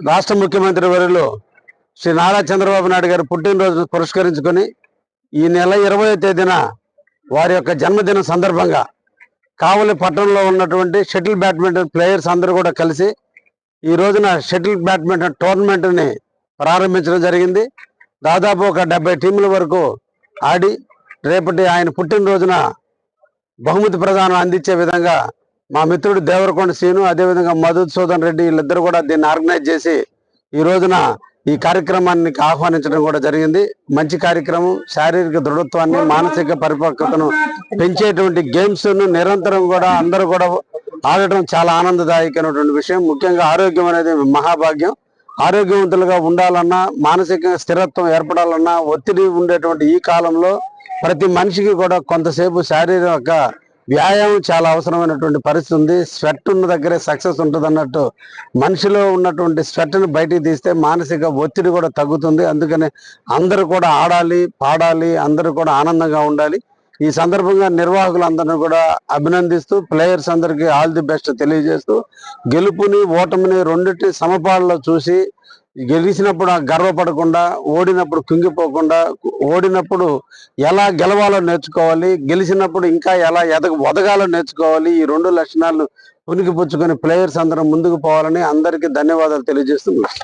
రాష్ట్ర ముఖ్యమంత్రి వర్యులు శ్రీ నారా చంద్రబాబు నాయుడు గారి పుట్టినరోజును పురస్కరించుకొని ఈ నెల ఇరవై తేదీన వారి యొక్క జన్మదిన సందర్భంగా కావలి పట్టణంలో ఉన్నటువంటి షటిల్ బ్యాడ్మింటన్ ప్లేయర్స్ అందరూ కూడా కలిసి ఈ రోజున షటిల్ బ్యాడ్మింటన్ టోర్నమెంట్ని ప్రారంభించడం జరిగింది. దాదాపు ఒక డెబ్బై టీముల వరకు ఆడి రేపటి ఆయన పుట్టినరోజున బహుమతి ప్రదానం అందించే విధంగా మా మిత్రుడు దేవరకొండ శ్రీను అదేవిధంగా మధుసూదన్ రెడ్డి వీళ్ళిద్దరు కూడా దీన్ని ఆర్గనైజ్ చేసి ఈ రోజున ఈ కార్యక్రమాన్ని ఆహ్వానించడం కూడా జరిగింది. మంచి కార్యక్రమం శారీరక దృఢత్వాన్ని మానసిక పరిపక్వతను పెంచేటువంటి గేమ్స్ను నిరంతరం కూడా అందరూ కూడా ఆడటం చాలా ఆనందదాయకమైనటువంటి విషయం. ముఖ్యంగా ఆరోగ్యం అనేది మహాభాగ్యం. ఆరోగ్యవంతులుగా ఉండాలన్నా మానసిక స్థిరత్వం ఏర్పడాలన్నా ఒత్తిడి ఉండేటువంటి ఈ కాలంలో ప్రతి మనిషికి కూడా కొంతసేపు శారీరక వ్యాయామం చాలా అవసరమైనటువంటి పరిస్థితి ఉంది. స్వెట్ ఉన్న దగ్గరే సక్సెస్ ఉంటుంది అన్నట్టు మనిషిలో ఉన్నటువంటి స్వెట్ను బయటికి తీస్తే మానసిక ఒత్తిడి కూడా తగ్గుతుంది. అందుకని అందరూ కూడా ఆడాలి పాడాలి అందరూ కూడా ఆనందంగా ఉండాలి. ఈ సందర్భంగా నిర్వాహకులందరినీ కూడా అభినందిస్తూ ప్లేయర్స్ అందరికీ ఆల్ ది బెస్ట్ తెలియజేస్తూ గెలుపుని ఓటమిని రెండింటి సమపాల్లో చూసి గెలిచినప్పుడు గర్వపడకుండా ఓడినప్పుడు కుంగిపోకుండా ఓడినప్పుడు ఎలా గెలవాలో నేర్చుకోవాలి గెలిచినప్పుడు ఇంకా ఎలా ఎదగ ఒదగాలో నేర్చుకోవాలి ఈ రెండు లక్షణాలు ఉనికిపుచ్చుకొని ప్లేయర్స్ అందరం ముందుకు పోవాలని అందరికీ ధన్యవాదాలు తెలియజేస్తున్నాను.